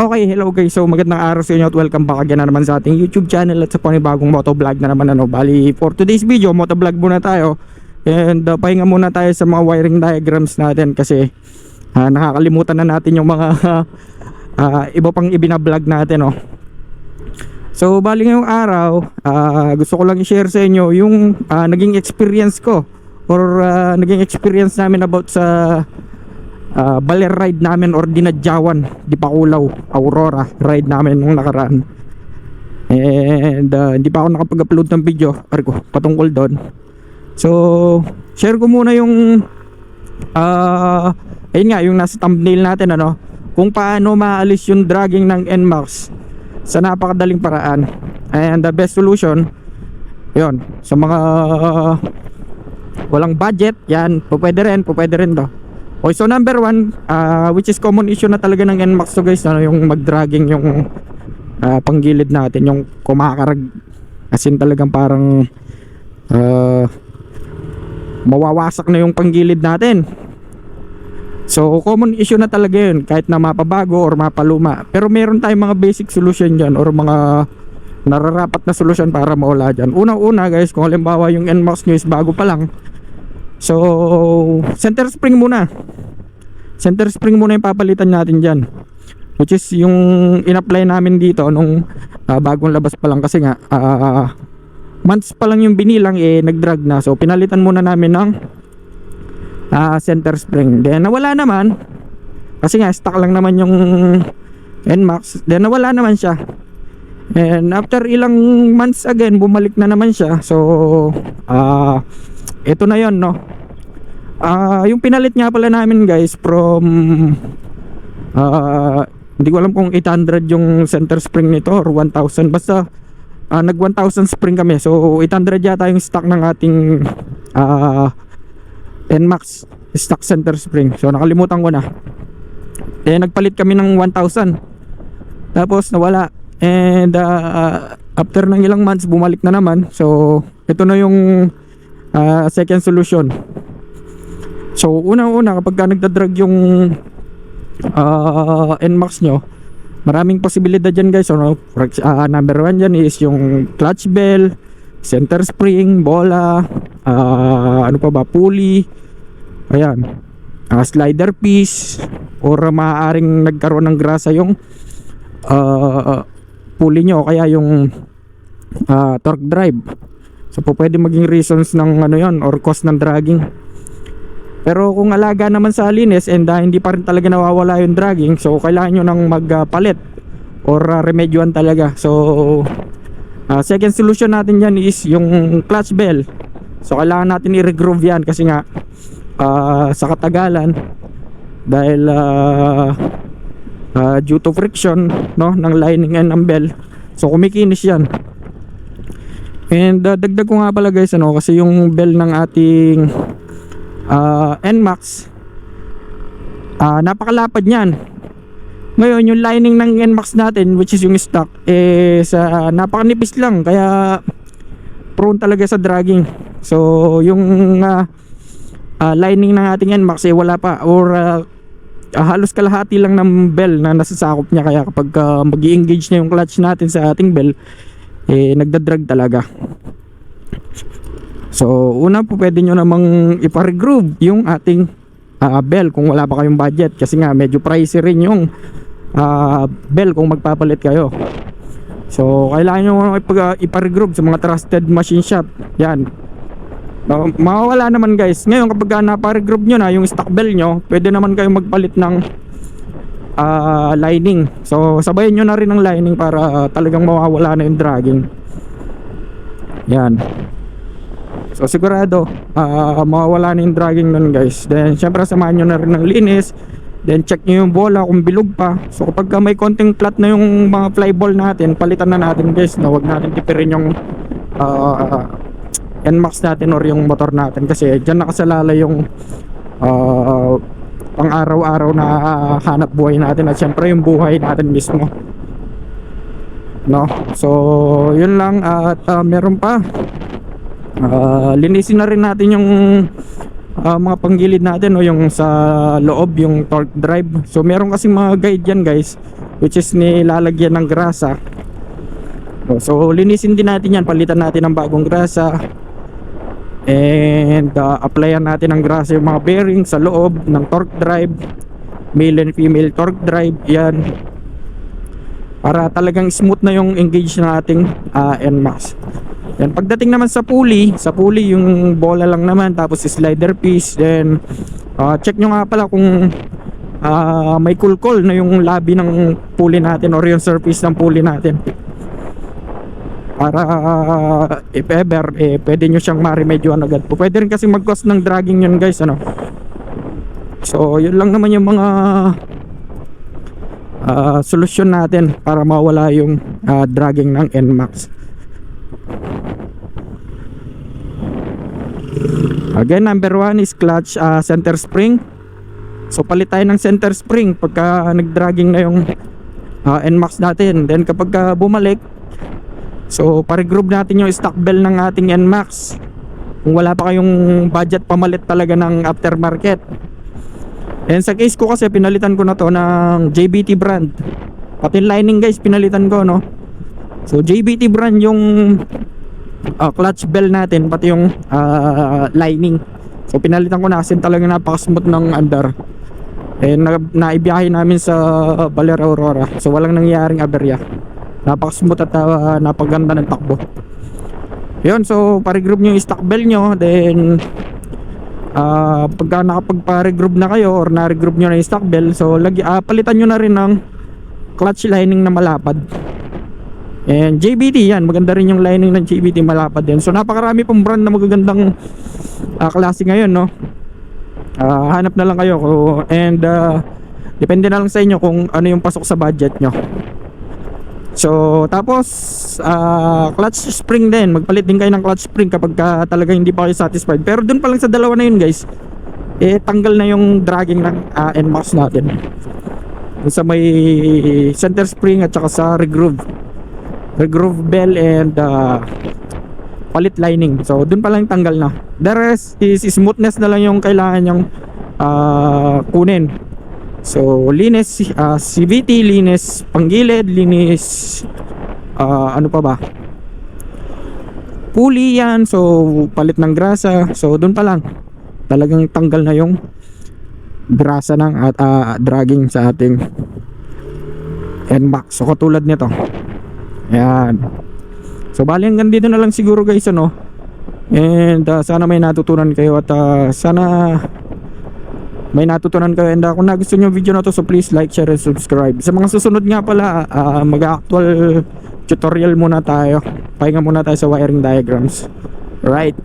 Okay, hello guys. So magandang araw sa inyo at welcome back again na naman sa ating YouTube channel at sa panibagong motovlog na naman ano. Bali, for today's video, motovlog muna tayo. And uh, pahinga muna tayo sa mga wiring diagrams natin kasi ah, nakakalimutan na natin yung mga ah, iba pang ibinablog natin oh. So bali ngayong araw, ah, gusto ko lang i-share sa inyo yung ah, naging experience ko or ah, naging experience namin about sa uh, baler ride namin or dinadyawan di Pakulaw Aurora ride namin nung nakaraan. And uh, hindi pa ako nakapag-upload ng video or ko patungkol doon. So share ko muna yung uh, ayun nga yung nasa thumbnail natin ano kung paano maalis yung dragging ng NMAX sa napakadaling paraan. And the best solution yon sa mga walang budget yan pwede rin pwede rin to Okay, so number one, uh, which is common issue na talaga ng NMAX to guys, ano, yung mag-dragging yung uh, panggilid natin, yung kumakarag. As in talagang parang uh, mawawasak na yung panggilid natin. So, common issue na talaga yun, kahit na mapabago or mapaluma. Pero meron tayong mga basic solution dyan or mga nararapat na solution para mawala dyan. Una-una guys, kung halimbawa yung NMAX nyo is bago pa lang, So, center spring muna. Center spring muna yung papalitan natin dyan. Which is yung in-apply namin dito nung ah, bagong labas pa lang kasi nga ah, months pa lang yung binilang eh nag-drag na. So, pinalitan muna namin ng ah, center spring. Then, nawala naman. Kasi nga, stock lang naman yung NMAX. Then, nawala naman siya. And after ilang months again, bumalik na naman siya. So, ah ito na yon no? Ah, yung pinalit nga pala namin guys from ah hindi ko alam kung 800 yung center spring nito or 1000 basta ah, nag 1000 spring kami. So 800 yata yung stock ng ating ah NMAX stock center spring. So nakalimutan ko na. Eh nagpalit kami ng 1000 tapos nawala. And ah, after ng ilang months bumalik na naman. So ito na yung ah, second solution. So una-una kapag ka nagdadrag yung ah, NMAX nyo maraming posibilidad dyan guys. Ano, for ex- ah, number one dyan is yung clutch bell center spring, bola ah, ano pa ba, pulley ayan. Ah, slider piece or maaaring nagkaroon ng grasa yung ah, pulley nyo kaya yung ah, torque drive So po pwede maging reasons ng ano yon or cause ng dragging. Pero kung alaga naman sa linis and uh, hindi pa rin talaga nawawala yung dragging, so kailangan nyo nang magpalit or uh, remedyoan talaga. So uh, second solution natin yan is yung clutch bell. So kailangan natin i-regroove yan kasi nga uh, sa katagalan dahil uh, uh, due to friction no ng lining and ng bell. So kumikinis yan. And uh, dagdag ko nga pala guys ano kasi yung bell ng ating uh, NMAX uh, napakalapad niyan. Ngayon yung lining ng NMAX natin which is yung stock eh sa napakanipis lang kaya prone talaga sa dragging. So yung uh, uh, lining ng ating NMAX eh wala pa or uh, uh, halos kalahati lang ng bell na nasasakop niya kaya kapag uh, mag engage na yung clutch natin sa ating bell eh nagdadrag talaga. So una po pwede nyo namang iparegroove yung ating ah, bell kung wala pa kayong budget. Kasi nga medyo pricey rin yung ah, bell kung magpapalit kayo. So kailangan nyo ipag- iparegroove sa mga trusted machine shop. Yan. Ma- mawawala naman guys. Ngayon kapag naparegroove nyo na yung stock bell nyo pwede naman kayong magpalit ng ah, lining. So sabayan nyo na rin ang lining para ah, talagang mawawala na yung dragging. Yan. So sigurado ah, mawawala na yung dragging nun guys. Then syempre samahan nyo na rin ng linis. Then check nyo yung bola kung bilog pa. So kapag ka may konting flat na yung mga fly ball natin, palitan na natin guys. Na wag natin tipirin yung ah, NMAX natin or yung motor natin kasi dyan nakasalala yung ah, pang araw-araw na hanap buhay natin at syempre yung buhay natin mismo. No? So yun lang at ah, meron pa. Ah, linisin na rin natin yung ah, mga panggilid natin no? Yung sa loob yung torque drive. So meron kasing mga guide yan guys which is nilalagyan ng grasa. So linisin din natin yan, palitan natin ng bagong grasa. And uh, applyan natin ng grasa yung mga bearing sa loob ng torque drive, male and female torque drive, yan. Para talagang smooth na yung engage ng ating uh, NMAX. Yan, pagdating naman sa pulley, sa pulley yung bola lang naman tapos slider piece, then uh, check nyo nga pala kung uh, may kulkol na yung labi ng pulley natin or yung surface ng pulley natin para if ever eh, pwede nyo siyang ma-remedyoan agad po. Pwede rin kasi mag ng dragging yun guys ano. So yun lang naman yung mga uh, solusyon natin para mawala yung uh, dragging ng NMAX. Again number one is clutch uh, center spring. So palit tayo ng center spring pagka nag-dragging na yung uh, NMAX natin. Then kapag uh, bumalik So, pare-group natin yung stock bell ng ating NMAX. Kung wala pa kayong budget pamalit talaga ng aftermarket. And sa case ko kasi pinalitan ko na to ng JBT brand. Pati lining guys pinalitan ko no. So JBT brand yung uh, clutch bell natin pati yung uh, lining. So pinalitan ko na kasi talaga napaka-smooth ng andar. Eh na, naibiyahe namin sa Baler Aurora. So walang nangyaring aberya napaka-smooth at uh, napaganda ng takbo. Yun so pare-group nyo yung stock bell nyo then uh, pagka nakapagpa-regroup na kayo or na-regroup nyo na yung stock bell so lagi, uh, palitan nyo na rin ng clutch lining na malapad. And JBT yan maganda rin yung lining ng JBT malapad din. So napakarami pong brand na magagandang uh, klase ngayon no? Uh, hanap na lang kayo and uh, depende na lang sa inyo kung ano yung pasok sa budget nyo So, tapos uh, clutch spring din. Magpalit din kayo ng clutch spring kapag ka talaga hindi pa kayo satisfied. Pero dun pa lang sa dalawa na yun, guys. Eh tanggal na yung dragging ng uh, NMAX natin. Dun sa may center spring at saka sa regroove. Regroove bell and uh, palit lining. So, dun pa lang tanggal na. The rest is smoothness na lang yung kailangan yung uh, kunin. So, linis uh, CVT, linis panggilid, linis uh, ano pa ba? Pulley yan, so palit ng grasa. So, doon pa lang talagang tanggal na yung grasa ng at uh, dragging sa ating NMAX. So, katulad nito. Ayan. So, bali hanggang dito na lang siguro guys, ano? And uh, sana may natutunan kayo at uh, sana may natutunan kayo and uh, kung nagustuhan yung video na to so please like, share, and subscribe. Sa mga susunod nga pala uh, mag-actual tutorial muna tayo. Pahinga muna tayo sa wiring diagrams. Right